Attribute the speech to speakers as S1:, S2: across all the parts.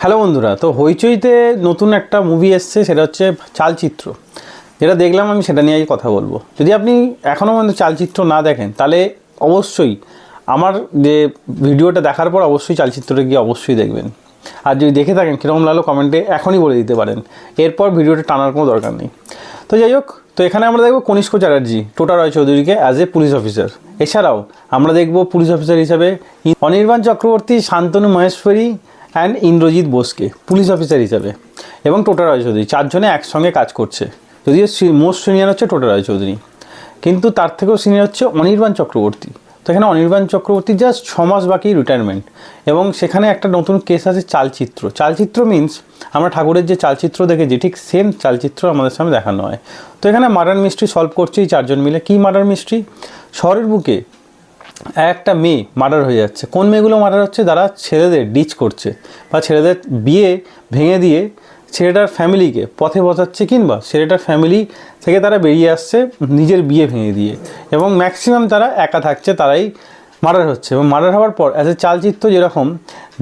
S1: Hello বন্ধুরা, তো হইচইতে নতুন একটা মুভি এসছে, সেটা হচ্ছে চালচিত্র। যেটা দেখলাম আমি, সেটা নিয়েই কথা বলব। যদি আপনি এখনও পর্যন্ত চালচিত্র না দেখেন, তাহলে অবশ্যই আমার যে ভিডিওটা দেখার পর অবশ্যই চালচিত্রটা গিয়ে অবশ্যই দেখবেন। আর যদি দেখে থাকেন, কীরকম লাগল কমেন্টে এখনই বলে দিতে পারেন। এরপর ভিডিওটা টানার কোনো দরকার নেই। তো যাই হোক, তো এখানে আমরা দেখব কনিষ্ক চ্যাটার্জি, টোটা রয় চৌধুরীকে অ্যাজ এ পুলিশ অফিসার এছাড়াও আমরা দেখব পুলিশ অফিসার হিসাবে অনির্বাণ চক্রবর্তী, শান্তনু মহেশ্বরী অ্যান্ড ইন্দ্রজিৎ বোসকে পুলিশ অফিসার হিসাবে, এবং টোটা রয় চৌধুরী চারজনে একসঙ্গে কাজ করছে। যদিও মোস্ট সিনিয়র হচ্ছে টোটা রয় চৌধুরী কিন্তু তার থেকেও সিনিয়র হচ্ছে অনির্বাণ চক্রবর্তী। তো এখানে অনির্বাণ চক্রবর্তী জাস্ট ছ মাস বাকি রিটায়ারমেন্ট এবং সেখানে একটা নতুন কেস আছে চালচিত্র। চালচিত্র মিন্স আমরা ঠাকুরের যে চালচিত্র দেখেছি, ঠিক সেম চালচিত্র আমাদের সামনে দেখানো হয়। তো এখানে মার্ডার মিস্ট্রি সলভ করছে চারজন মিলে। কী মার্ডার মিস্ট্রি শহরের বুকে একটা মেয়ে মার্ডার হয়ে যাচ্ছে। কোন মেয়েগুলো মার্ডার হচ্ছে? যারা ছেলেদের ডিচ করছে বা ছেলেদের বিয়ে ভেঙে দিয়ে ছেলেটার ফ্যামিলিকে পথে বসাচ্ছে কিংবা ছেলেটার ফ্যামিলি থেকে তারা বেরিয়ে আসছে নিজের বিয়ে ভেঙে দিয়ে এবং ম্যাক্সিমাম তারা একা থাকছে, তারাই মার্ডার হচ্ছে এবং মার্ডার হওয়ার পর অ্যাজ এ চালচিত্র যেরকম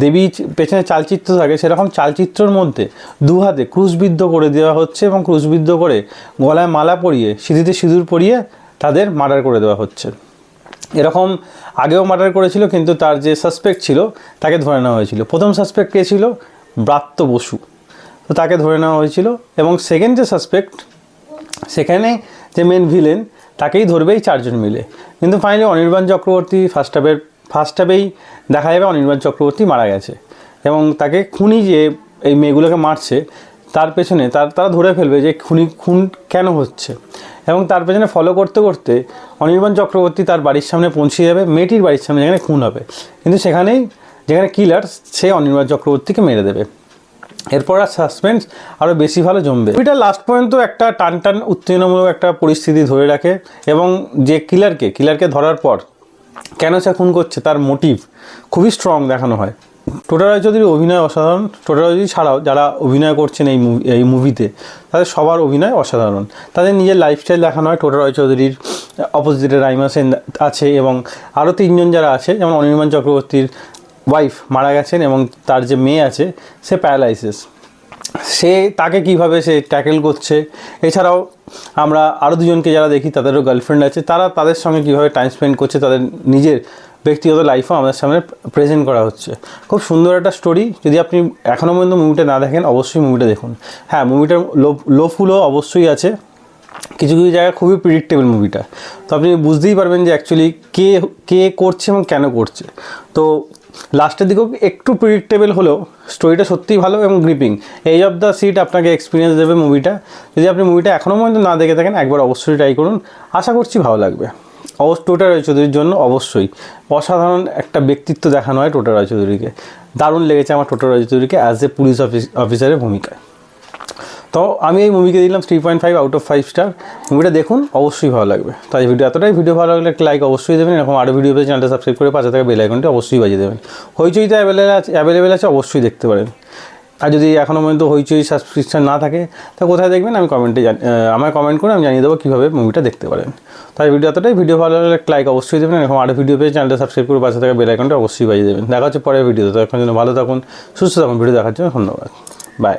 S1: দেবী পেছনে চালচিত্র থাকে, সেরকম চালচিত্রর মধ্যে দু হাতে ক্রুশবিদ্ধ করে দেওয়া হচ্ছে এবং ক্রুশবিদ্ধ করে গলায় মালা পরিয়ে সিঁথিতে সিঁদুর পরিয়ে তাদের মার্ডার করে দেওয়া হচ্ছে। এরকম আগেও মার্ডার করেছিল, কিন্তু তার যে সাসপেক্ট ছিল, তাকে ধরে নেওয়া হয়েছিল। প্রথম সাসপেক্ট কে ছিল? ব্রাত্য বসু। তো তাকে ধরে নেওয়া হয়েছিল এবং সেকেন্ড যে সাসপেক্ট সেখানে যে মেন ভিলেন তাকেই ধরবে এই চারজন মিলে। কিন্তু ফাইনালি অনির্বাণ চক্রবর্তী ফার্স্ট হাফের ফার্স্ট হাফেই দেখা যাবে অনির্বাণ চক্রবর্তী মারা গেছে। এবং তাকে খুনি যে এই মেয়েগুলোকে মারছে, তার পেছনে তার তারা ধরে ফেলবে যে খুনি খুন কেন হচ্ছে। এবং তার পেছনে ফলো করতে করতে অনির্বাণ চক্রবর্তী তার বাড়ির সামনে পৌঁছে যাবে, মেয়েটির বাড়ির সামনে যেখানে খুন হবে। কিন্তু সেখানেই, যেখানে কিলার সে অনির্বাণ চক্রবর্তীকে মেরে দেবে। এরপর আর সাসপেন্স আরও বেশি ভালো জমবে। এটা লাস্ট পর্যন্ত একটা টান টান উত্তেজনামূলক একটা পরিস্থিতি ধরে রাখে এবং যে কিলারকে কিলারকে ধরার পর কেন সে খুন করছে, তার মোটিভ খুবই স্ট্রং দেখানো হয়। টোটা রায়চৌধুরীর অভিনয় অসাধারণ। টোটা রায়চৌধুরী ছাড়াও যারা অভিনয় করছেন এই মুভি এই মুভিতে, তাদের সবার অভিনয় অসাধারণ। তাদের নিজের লাইফস্টাইল দেখানো হয় টোটা রায়চৌধুরীর অপোজিটে রাইমা সেন আছে এবং আরও তিনজন যারা আছে, যেমন অনির্বাণ চক্রবর্তীর ওয়াইফ মারা গেছেন এবং তার যে মেয়ে আছে, সে প্যারালাইসিস সে তাকে কীভাবে সে ট্যাকেল করছে, এছাড়াও আমরা আরও দুজনকে যারা দেখি, তাদেরও গার্লফ্রেন্ড আছে, তারা তাদের সঙ্গে কীভাবে টাইম স্পেন্ড করছে, তাদের নিজের ব্যক্তিগত লাইফও আমাদের সামনে প্রেজেন্ট করা হচ্ছে। খুব সুন্দর একটা স্টোরি যদি আপনি এখনও পর্যন্ত মুভিটা না দেখেন, অবশ্যই মুভিটা দেখুন। হ্যাঁ মুভিটার লো লোফুলও অবশ্যই আছে। কিছু কিছু জায়গায় খুবই প্রিডিক্টেবল মুভিটা তো আপনি বুঝতেই পারবেন যে অ্যাকচুয়ালি কে কে করছে এবং কেন করছে। তো লাস্টের দিকেও একটু প্রিডিক্টেবল হলেও স্টোরিটা সত্যিই ভালো এবং গ্রিপিং এই অফ দ্য সিট আপনাকে এক্সপিরিয়েন্স দেবে মুভিটা যদি আপনি মুভিটা এখনও পর্যন্ত না দেখে থাকেন, একবার অবশ্যই ট্রাই করুন। আশা করছি ভালো লাগবে। অবশ্য টোটা রয় চৌধুরীর জন্য অবশ্যই। অসাধারণ একটা ব্যক্তিত্ব দেখানো হয় টোটা রয় চৌধুরীকে দারুণ লেগেছে আমার টোটা রয় চৌধুরীকে অ্যাজ এ পুলিশ অফিস অফিসারের ভূমিকায়। তো আমি এই মুভিকে দিলাম three point five out of five star মুভিটা দেখুন, অবশ্যই ভালো লাগবে। তো এই ভিডিও এতটাই। ভিডিও ভালো লাগলে একটা লাইক অবশ্যই দেবেন। এরকম আরও ভিডিও পেয়ে চ্যানেলটা সাবস্ক্রাইব করে পাশে থাকা বেল আইকনটি অবশ্যই বাজিয়ে দেবেন। হইচইতে অ্যাভেলেবেল আছে অ্যাভেলেবেল আছে, অবশ্যই দেখতে পারেন। আর যদি এখনও পর্যন্ত হইচই সাবস্ক্রিপশান না থাকে, তা কোথায় দেখবেন? আমি কমেন্টে আমার কমেন্ট করে আমি জানিয়ে দেবো কীভাবে মুভিটা দেখতে পারেন। তাই ভিডিও এতটাই। ভিডিও ভালো লাগলে লাইক অবশ্যই দেবেন, এরকম আরও ভিডিও পেয়ে চ্যানেলটা সাবস্ক্রাইব করে পাশে থাকা বেল আইকনটা অবশ্যই বাজিয়ে দেবেন। দেখা হচ্ছে পরের ভিডিওতে এখন জন্য ভালো থাকুন, সুস্থ থাকুন। ভিডিও দেখার জন্য ধন্যবাদ। বাই